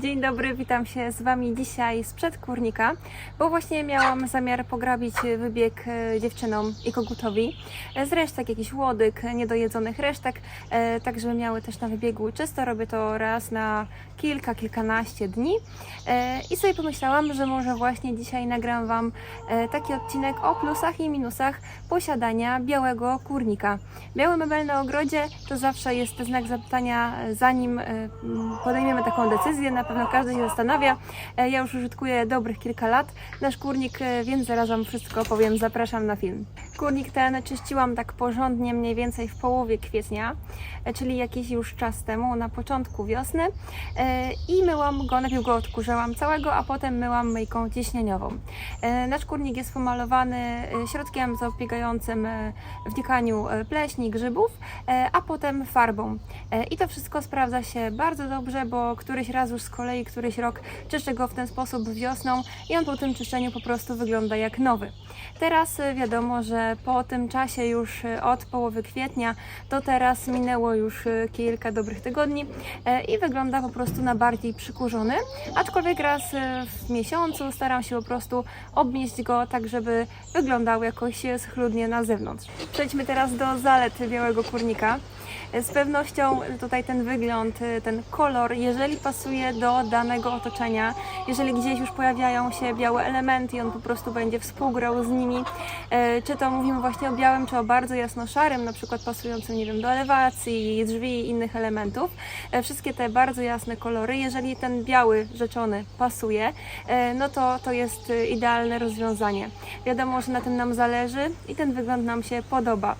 Dzień dobry, witam się z Wami dzisiaj sprzed kurnika, bo właśnie miałam zamiar pograbić wybieg e, dziewczynom i kogutowi z resztek, jakichś łodyg, niedojedzonych resztek, e, tak żeby miały też na wybiegu czysto. Robię to raz na kilka, kilkanaście dni E, i sobie pomyślałam, że może właśnie dzisiaj nagram Wam taki odcinek o plusach i minusach posiadania białego kurnika. Biały mebel na ogrodzie to zawsze jest znak zapytania, zanim podejmiemy taką decyzję. Na pewno każdy się zastanawia. E, Ja już użytkuję dobrych kilka lat nasz kurnik, e, więc zaraz Wam wszystko powiem. Zapraszam na film. Kurnik ten czyściłam tak porządnie mniej więcej w połowie kwietnia, e, czyli jakiś już czas temu, na początku wiosny. E, I myłam go, najpierw go odkurzałam całego, a potem myłam myjką ciśnieniową. E, Nasz kurnik jest pomalowany środkiem zapobiegającym wnikaniu pleśni, grzybów, a potem farbą. I to wszystko sprawdza się bardzo dobrze, bo któryś raz już z kolei, któryś rok czyszczę go w ten sposób wiosną i on po tym czyszczeniu po prostu wygląda jak nowy. Teraz wiadomo, że po tym czasie już e, od połowy kwietnia do teraz minęło już e, kilka dobrych tygodni e, i wygląda po prostu na bardziej przykurzony, aczkolwiek raz e, w miesiącu staram się po prostu obmieść go tak, żeby wyglądał jakoś schludnie na zewnątrz. Przejdźmy teraz do zalet białego kurnika. Z pewnością tutaj ten wygląd, y, ten kolor, jeżeli pasuje do danego otoczenia, jeżeli gdzieś już pojawiają się białe elementy i on po prostu będzie współgrał z nimi, e, czy to mówimy właśnie o białym, czy o bardzo jasno-szarym, na przykład pasującym, nie wiem, do elewacji, drzwi i innych elementów. E, Wszystkie te bardzo jasne kolory, jeżeli ten biały rzeczony pasuje, no to to jest y, idealne rozwiązanie. Wiadomo, że na tym nam zależy i ten wygląd nam się podoba.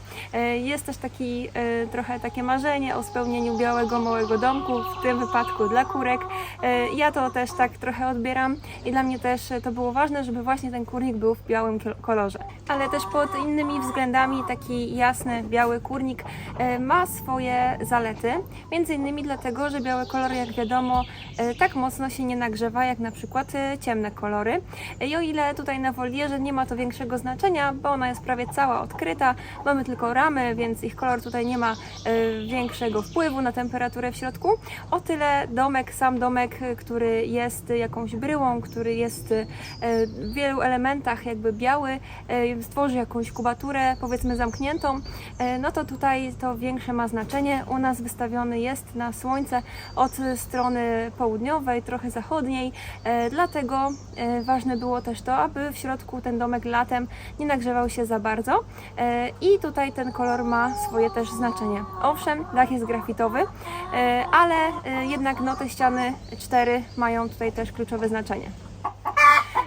Jest też taki trochę takie marzenie o spełnieniu białego małego domku, w tym wypadku dla kurek. E, Ja to też tak trochę odbieram i dla mnie też to było ważne, żeby właśnie ten kurnik był w białym kolorze. Ale też pod innymi względami taki jasny biały kurnik e, ma swoje zalety. Między innymi dlatego, że biały kolor, jak wiadomo, e, tak mocno się nie nagrzewa jak na przykład ciemne kolory. I o ile tutaj na wolierze nie ma to większego znaczenia, bo ona jest prawie cała odkryta, mamy tylko ramy, więc ich kolor tutaj nie ma większego wpływu na temperaturę w środku. O tyle domek, sam domek, który jest jakąś bryłą, który jest e, w wielu elementach jakby biały, e, stworzy jakąś kubaturę powiedzmy zamkniętą, e, no to tutaj to większe ma znaczenie. U nas wystawiony jest na słońce od strony południowej, trochę zachodniej, dlatego ważne było też to, aby w środku ten domek latem nie nagrzewał się za bardzo i tutaj ten kolor ma swoje też znaczenie. Owszem, dach jest grafitowy, e, ale e, jednak no te ściany cztery mają tutaj też kluczowe znaczenie.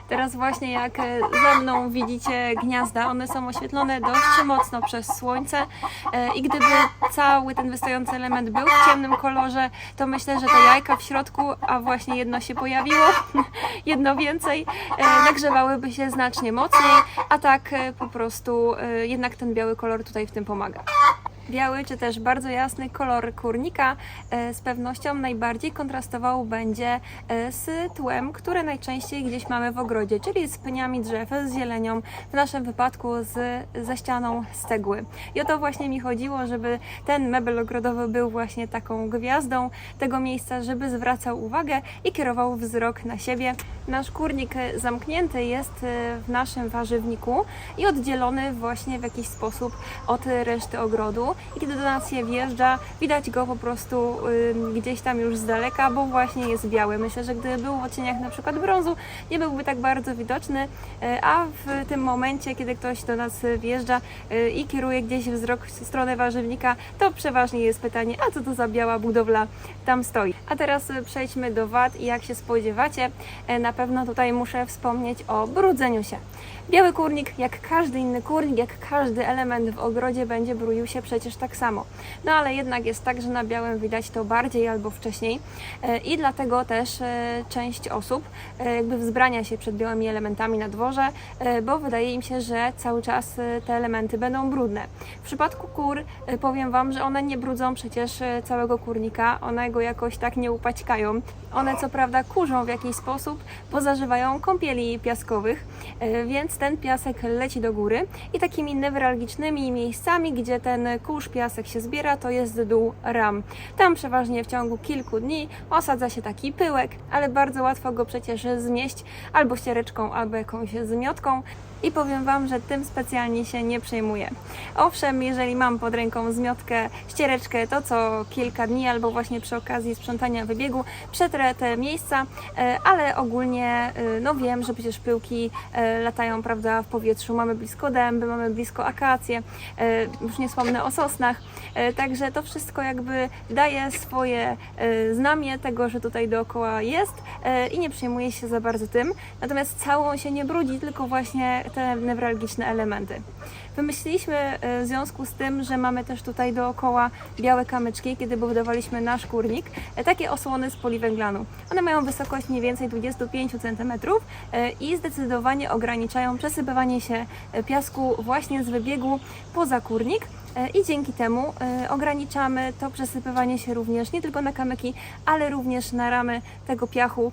Teraz właśnie jak ze mną widzicie gniazda, one są oświetlone dość mocno przez słońce e, i gdyby cały ten wystający element był w ciemnym kolorze, to myślę, że te jajka w środku, a właśnie jedno się pojawiło, jedno więcej, nagrzewałyby się znacznie mocniej, a tak po prostu jednak ten biały kolor tutaj w tym pomaga. Biały czy też bardzo jasny kolor kurnika e, z pewnością najbardziej kontrastował będzie e, z tłem, które najczęściej gdzieś mamy w ogrodzie, czyli z pniami drzew, z zielenią, w naszym wypadku z, ze ścianą z cegły. I o to właśnie mi chodziło, żeby ten mebel ogrodowy był właśnie taką gwiazdą tego miejsca, żeby zwracał uwagę i kierował wzrok na siebie. Nasz kurnik zamknięty jest e, w naszym warzywniku i oddzielony właśnie w jakiś sposób od reszty ogrodu i kiedy do nas się wjeżdża, widać go po prostu ym, gdzieś tam już z daleka, bo właśnie jest biały. Myślę, że gdyby był w odcieniach na przykład brązu, nie byłby tak bardzo widoczny, y, a w tym momencie, kiedy ktoś do nas wjeżdża y, i kieruje gdzieś wzrok w stronę warzywnika, to przeważnie jest pytanie, a co to za biała budowla tam stoi. A teraz y, przejdźmy do wad i jak się spodziewacie, y, na pewno tutaj muszę wspomnieć o brudzeniu się. Biały kurnik, jak każdy inny kurnik, jak każdy element w ogrodzie będzie bruił się przecież tak samo. No ale jednak jest tak, że na białym widać to bardziej albo wcześniej e, i dlatego też e, część osób e, jakby wzbrania się przed białymi elementami na dworze, bo wydaje im się, że cały czas te elementy będą brudne. W przypadku kur powiem Wam, że one nie brudzą przecież całego kurnika, one go jakoś tak nie upaćkają. One co prawda kurzą w jakiś sposób, bo zażywają kąpieli piaskowych, więc więc ten piasek leci do góry i takimi newralgicznymi miejscami, gdzie ten kurz piasek się zbiera, to jest dół ram. Tam przeważnie w ciągu kilku dni osadza się taki pyłek, ale bardzo łatwo go przecież zmieść albo ściereczką, albo jakąś zmiotką. I powiem Wam, że tym specjalnie się nie przejmuję. Owszem, jeżeli mam pod ręką zmiotkę, ściereczkę, to co kilka dni albo właśnie przy okazji sprzątania wybiegu przetrę te miejsca, e, ale ogólnie e, no wiem, że przecież pyłki e, latają prawda, w powietrzu. Mamy blisko dęby, mamy blisko akacje, już nie wspomnę o sosnach, także to wszystko jakby daje swoje znamie tego, że tutaj dookoła jest i nie przejmuję się za bardzo tym. Natomiast całą się nie brudzi, tylko właśnie te newralgiczne elementy. Wymyśliliśmy e, w związku z tym, że mamy też tutaj dookoła białe kamyczki, kiedy budowaliśmy nasz kurnik, e, takie osłony z poliwęglanu. One mają wysokość mniej więcej 25 cm e, i zdecydowanie ograniczają przesypywanie się piasku właśnie z wybiegu poza kurnik. I dzięki temu ograniczamy to przesypywanie się również nie tylko na kamyki, ale również na ramy tego piachu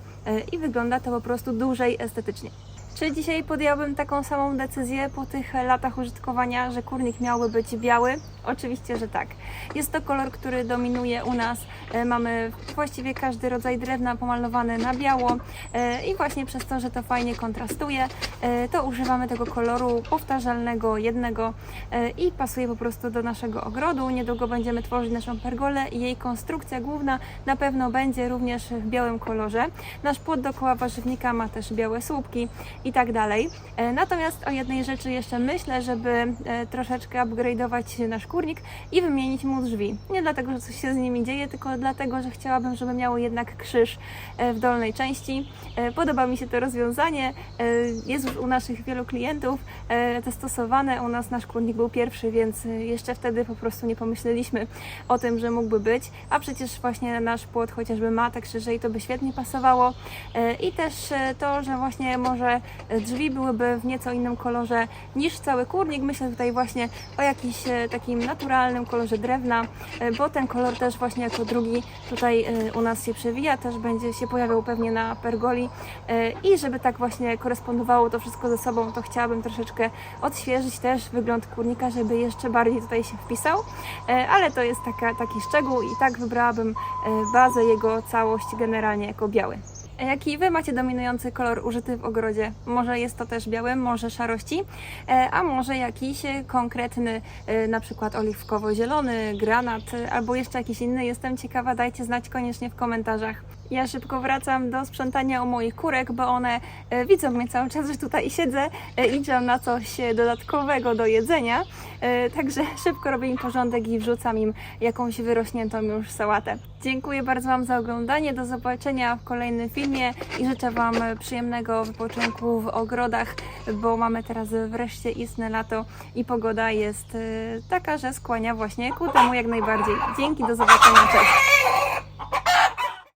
i wygląda to po prostu dłużej estetycznie. Czy dzisiaj podjąłbym taką samą decyzję po tych latach użytkowania, że kurnik miałby być biały? Oczywiście, że tak. Jest to kolor, który dominuje u nas. E, Mamy właściwie każdy rodzaj drewna pomalowany na biało e, i właśnie przez to, że to fajnie kontrastuje, e, to używamy tego koloru powtarzalnego, jednego i pasuje po prostu do naszego ogrodu. Niedługo będziemy tworzyć naszą pergolę i jej konstrukcja główna na pewno będzie również w białym kolorze. Nasz płot dookoła warzywnika ma też białe słupki i tak dalej. E, Natomiast o jednej rzeczy jeszcze myślę, żeby e, troszeczkę upgrade'ować nasz kurnik i wymienić mu drzwi. Nie dlatego, że coś się z nimi dzieje, tylko dlatego, że chciałabym, żeby miały jednak krzyż e, w dolnej części. Podoba mi się to rozwiązanie. Jest już u naszych wielu klientów zastosowane. U nas nasz kurnik był pierwszy, więc jeszcze wtedy po prostu nie pomyśleliśmy o tym, że mógłby być. A przecież właśnie nasz płot chociażby ma te krzyże i to by świetnie pasowało. I też to, że właśnie może drzwi byłyby w nieco innym kolorze niż cały kurnik. Myślę tutaj właśnie o jakimś e, takim naturalnym kolorze drewna, e, bo ten kolor też właśnie jako drugi tutaj e, u nas się przewija, też będzie się pojawiał pewnie na pergoli E, i żeby tak właśnie korespondowało to wszystko ze sobą, to chciałabym troszeczkę odświeżyć też wygląd kurnika, żeby jeszcze bardziej tutaj się wpisał, E, ale to jest taka, taki szczegół i tak wybrałabym e, bazę, jego całość generalnie jako biały. Jaki Wy macie dominujący kolor użyty w ogrodzie? Może jest to też biały, może szarości, e, a może jakiś konkretny, e, na przykład oliwkowo-zielony, granat, albo jeszcze jakiś inny. Jestem ciekawa, dajcie znać koniecznie w komentarzach. Ja szybko wracam do sprzątania u moich kurek, bo one e, widzą mnie cały czas, że tutaj siedzę i liczą na coś dodatkowego do jedzenia. Także szybko robię im porządek i wrzucam im jakąś wyrośniętą już sałatę. Dziękuję bardzo Wam za oglądanie. Do zobaczenia w kolejnym filmie i życzę Wam przyjemnego wypoczynku w ogrodach, bo mamy teraz wreszcie istne lato i pogoda jest e, taka, że skłania właśnie ku temu jak najbardziej. Dzięki, do zobaczenia, cześć!